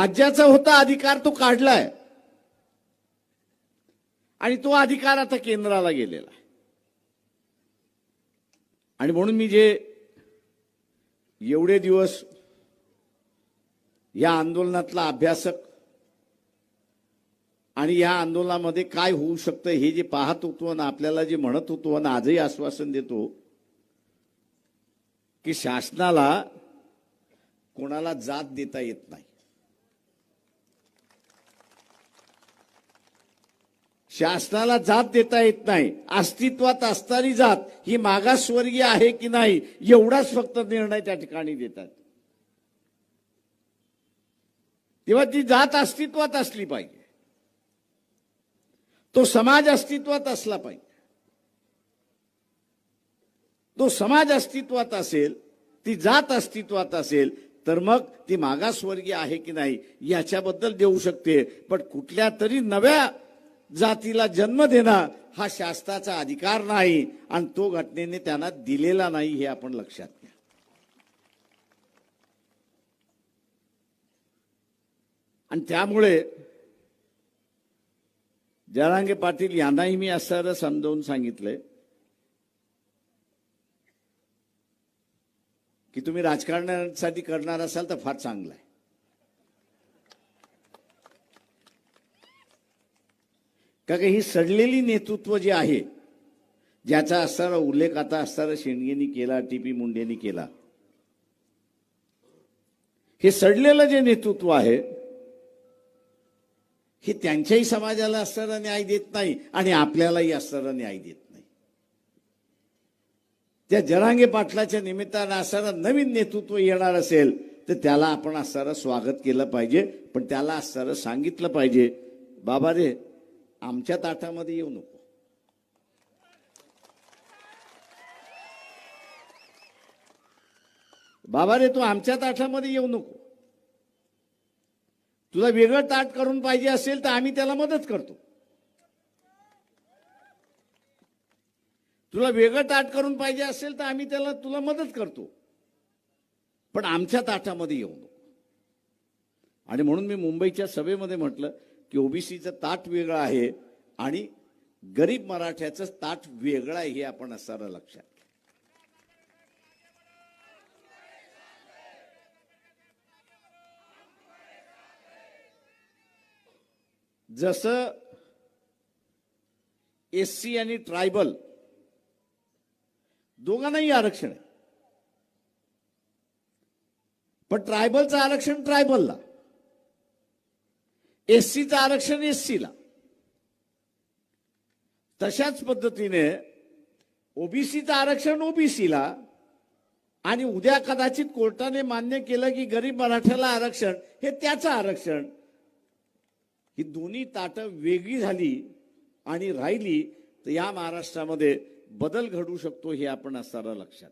राज्याचा होता अधिकार तो काढलाय. आणि तो अधिकार आता केंद्राला गेलेला आहे. आणि म्हणून मी जे एवढे दिवस या आंदोलनातला अभ्यासक आणि या आंदोलनामध्ये काय होऊ शकतं हे जे पाहत होतो आणि आपल्याला जे म्हणत होतो आणि आजही आश्वासन देतो की शासनाला कोणाला जात देता येत नाही. शासनाला जात देता येत नाही. अस्तित्वात असणारी जात ही मागासवर्गीय आहे की नाही एवढाच फक्त निर्णय त्या ठिकाणी देतात. तेव्हा ती जात अस्तित्वात असली पाहिजे. तो समाज अस्तित्वात असला पाहिजे. तो समाज अस्तित्वात असेल ती जात अस्तित्वात असेल तर मग ती मागासवर्गीय आहे की नाही याच्याबद्दल देऊ शकते. पण कुठल्या तरी नव्या जातीला जन्म देणं हा शास्त्राचा अधिकार नाही आणि तो घटनेने त्यांना दिलेला नाही हे आपण लक्षात घ्या. आणि त्यामुळे जरांगे पाटील यांनाही मी असं समजावून सांगितलंय की तुम्ही राजकारणासाठी करणार असाल तर फार चांगलं आहे. कारण ही सडलेली नेतृत्व जे आहे ज्याचा असणारा उल्लेख आता असणारा शेंडगेनी केला टी पी मुंडेनी केला हे सडलेलं जे नेतृत्व आहे हे त्यांच्याही समाजाला असणारा न्याय देत नाही आणि आपल्यालाही असणारा न्याय देत नाही. त्या जरांगे पाटलाच्या निमित्तानं असणारा नवीन नेतृत्व येणार असेल तर त्याला आपण असणारं स्वागत केलं पाहिजे पण त्याला असणारं सांगितलं पाहिजे. बाबा रे आमच्या ताटामध्ये येऊ नको. बाबा रे तू आमच्या ताटामध्ये येऊ नको. तुला वेगळं ताट करून पाहिजे असेल तर आम्ही त्याला मदत करतो. तुला वेगळं ताट करून पाहिजे असेल तर आम्ही त्याला तुला मदत करतो. पण आमच्या ताटामध्ये येऊ नको. आणि म्हणून मी मुंबईच्या सभेमध्ये म्हटलं की ओबीसीचं ताट वेगळं आहे आणि गरीब मराठ्याचं ताट वेगळं आहे हे आपण असणारं लक्षात. जसं एस सी आणि ट्रायबल दोघांनाही आरक्षण आहे. पण ट्रायबलचं आरक्षण ट्रायबलला. एस सीचं आरक्षण एस सीला. तशाच पद्धतीने ओबीसीचं आरक्षण ओबीसीला आणि उद्या कदाचित कोर्टाने मान्य केलं की गरीब मराठ्याला आरक्षण हे त्याचं आरक्षण ही दोन्ही ताटं वेगळी झाली आणि राहिली तर या महाराष्ट्रामध्ये बदल घडू शकतो हे आपण असताना लक्षात